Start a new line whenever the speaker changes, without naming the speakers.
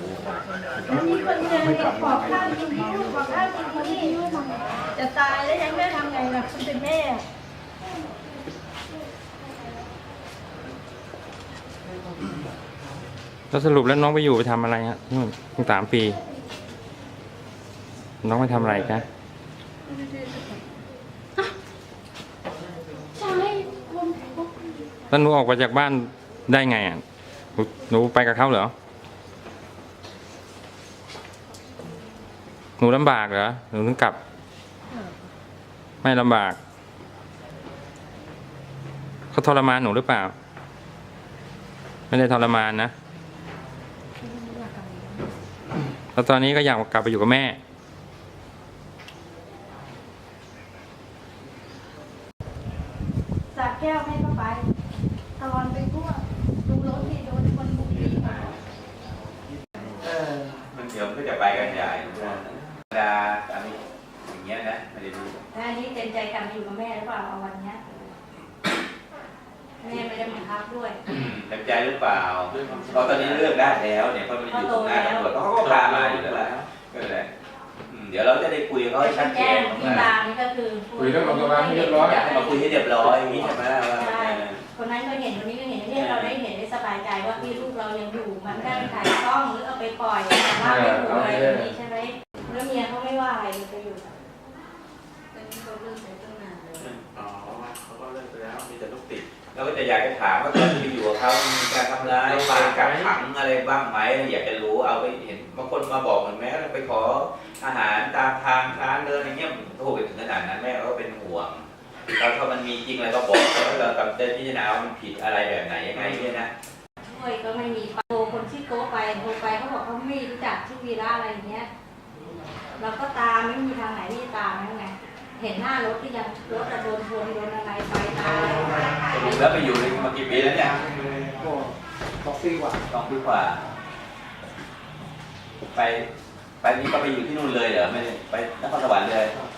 มีคนเดินเนี่ยขอข้าวกินที่ขอข้าวกินที่นี่จะตายแล้วยังแม่ทำไงล่ะคุณเป็นแม่
แล้วสรุปแล้วน้องไปอยู่ไปทำอะไรฮะนู่นตั้งสามปี น้องไปทำอะไรคะ
ใช่คน
แล้วหนูออกมาจากบ้านได้ไงอะหนูหนูไปกับเขาเหรอ หนูลำบากเหรอ หนูถึงกลับ ไม่ลำบาก เขาทรมานหนูหรือเปล่า ไม่ได้ทรมานนะ แล้วตอนนี้ก็อยากกลับไปอยู่กับแม่
สาแก้วให้ก็ไปตลอดไปทั่วดูรถที่โดนคนบุกตีมา
เออมันเดี๋ยวมันก็จะไปกันใหญ่ ธรรมดาอะไรอย่างเงี้ยนะไม่ได้ดู
แล้วอันนี้เต็มใจกลับมาอยู่กับแม่หรือเปล่าเอาวันเนี้ยแม่ไม่ได้บังคับด้วย
เต็มใจหรือเปล่าเพราะตอนนี้เลือกได้แล้วเนี่ยเพราะมันอยู่ตรงหน้าตำรวจเพราะเขาก็พามาอยู่แล้วล่ะก็เลยอืมเดี๋ยวเราจะได้คุยกับเขาให้ชัดเจ
แจ้ง
น
ที่ตามนี่ก็คือ
คุยเรื่องโรงพยาบาลให้เรียบร้อย
อยากให้มาคุยให้เรียบร้อยอย่างนี้ใช่ไหมว่า
ใช่คนนั้นก็เห็นคนนี้ก็เห็นที่เราได้เห็นได้สบายใจว่าพี่ลูกเรายังอยู่มันได้ถ่ายกล้องหรือเอาไปปล่อยแต่ว่าไม่ถูกอะไรอย่างนี้ใช่ไหม ม่ว่าอะไรเลยจะอยู่เป็นคนเรื่องเสียตั้งนานเลย
อ๋อเขาก็เลิกไปแล้วมีแต่ลูกติด
เราก็จะอยากจะถามว่าตอนที่อยู่กับเขามีการทำร้ายการกักขังอะไรบ้างไหมอยากจะรู้เอาไปเห็นบางคนมาบอกเหมือนแม่ไปขออาหารตามทางร้านเดินอย่างเงี้ยโทษไปถึงขนาดนั้นแม่ก็เป็นห่วงเราถ้ามันมีจริงอะไรก็บอกแล้วเรากำเนิดพิจารณาว่ามันผิดอะไรแบบไหนยังไงเนี่ยนะ
ช่วยก็ไม่มีโทรคนชื่อโก้ไปโทรไปเขาบอกเขาไม่รู้จักชื่อวีระอะไรอย่างเงี้ย เราก็ตามไม่มีทางไหนที่จะตามนั่นไงเห็นหน้ารถที่ยังรถอะโดนชนโดนอะไรไปตาย
สรุปแล้วไปอยู่ในมากี่ปีแล้วเนี่ย
ก็สองปีกว่า
สองปีกว่า ไป ไปนี่ก็ไปอยู่ที่นู่นเลยเหรอไม่ได้ไปนครสวรรค์เลย
ไ